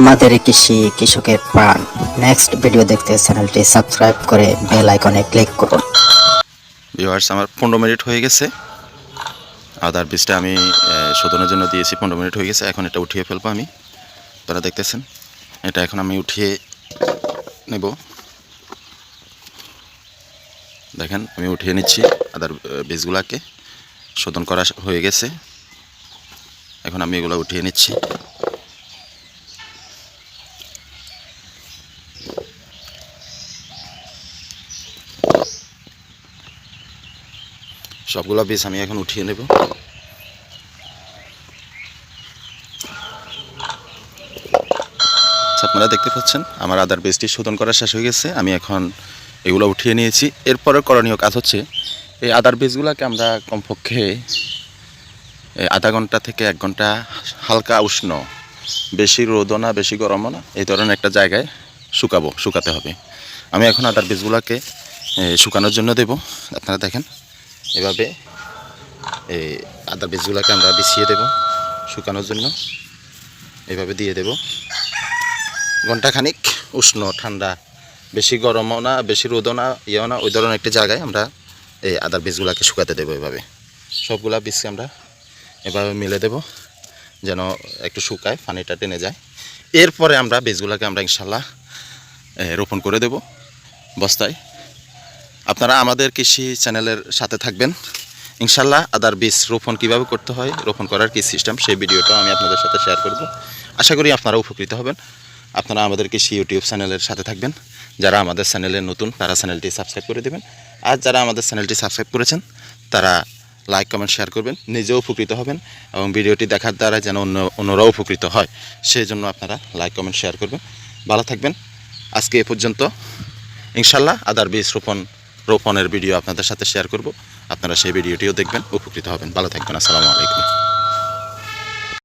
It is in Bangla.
আমাদের কৃষি কৃষকের প্রাণ। নেক্সট ভিডিও দেখতে চ্যানেলটি সাবস্ক্রাইব করে বেল আইকনে ক্লিক করুন। ভিউয়ার্স আমার পনেরো মিনিট হয়ে গেছে। আদার বীজটা আমি শোধনের জন্য দিয়েছি, পনেরো মিনিট হয়ে গেছে। এখন এটা উঠিয়ে ফেলব আমি। আপনারা দেখতেছেন? এটা এখন আমি উঠিয়ে নেব। দেখেন, আমি উঠিয়ে নিচ্ছি আদার বীজগুলাকে শোধন করা হয়ে গেছে। এখন আমি এগুলো উঠিয়ে নিচ্ছি। সবগুলো বীজ আমি এখন উঠিয়ে নেব। আচ্ছা, আপনারা দেখতে পাচ্ছেন আমার আদার বীজটি শোধন করা শেষ হয়ে গেছে আমি এখন এগুলো উঠিয়ে নিয়েছি। এরপরের করণীয় কাজ হচ্ছে এই আদার বীজগুলোকে আমরা কমপক্ষে আধা ঘণ্টা থেকে এক ঘণ্টা হালকা উষ্ণ বেশি রোদও না বেশি গরমও না এই ধরনের একটা জায়গায় শুকাবো শুকাতে হবে। আমি এখন আদার বীজগুলোকে শুকানোর জন্য দেব। আপনারা দেখেন এভাবে এই আদার বীজগুলোকে আমরা বিছিয়ে দেব শুকানোর জন্য। এভাবে দিয়ে দেব। ঘন্টাখানিক উষ্ণ, ঠান্ডা, বেশি গরমও না, বেশি রোদও না, ইয়েও না, ওই ধরনের একটি জায়গায় আমরা এই আদার বীজগুলোকে শুকাতে দেবো এভাবে। সবগুলা বীজকে আমরা এভাবে মিলে দেব যেন একটু শুকায়, পানিটা টেনে যায়। এরপরে আমরা বীজগুলোকে আমরা ইনশাল্লাহ রোপণ করে দেব বস্তায়। আপনারা আমাদের কৃষি চ্যানেলের সাথে থাকবেন। ইনশাল্লাহ আদার বীজ রোপণ কীভাবে করতে হয়, রোপণ করার কী সিস্টেম সেই ভিডিওটাও আমি আপনাদের সাথে শেয়ার করব। আশা করি আপনারা উপকৃত হবেন। আপনারা আমাদের কৃষি ইউটিউব চ্যানেলের সাথে থাকবেন। যারা আমাদের চ্যানেলে নতুন, তারা চ্যানেলটি সাবস্ক্রাইব করে দেবেন। আর যারা আমাদের চ্যানেলটি সাবস্ক্রাইব করেছেন, তারা লাইক কমেন্ট শেয়ার করবেন। নিজেও উপকৃত হবেন এবং ভিডিওটি দেখার দ্বারা যেন অন্য, অন্যরাও উপকৃত হয় সেই জন্য আপনারা লাইক কমেন্ট শেয়ার করবেন। ভালো থাকবেন। আজকে এ পর্যন্ত। ইনশাল্লাহ আদার বীজ রোপণ রোপণের ভিডিও আপনাদের সাথে শেয়ার করব। আপনারা সেই ভিডিওটিও দেখবেন, উপকৃত হবেন। ভালো থাকবেন, আসসালামু আলাইকুম।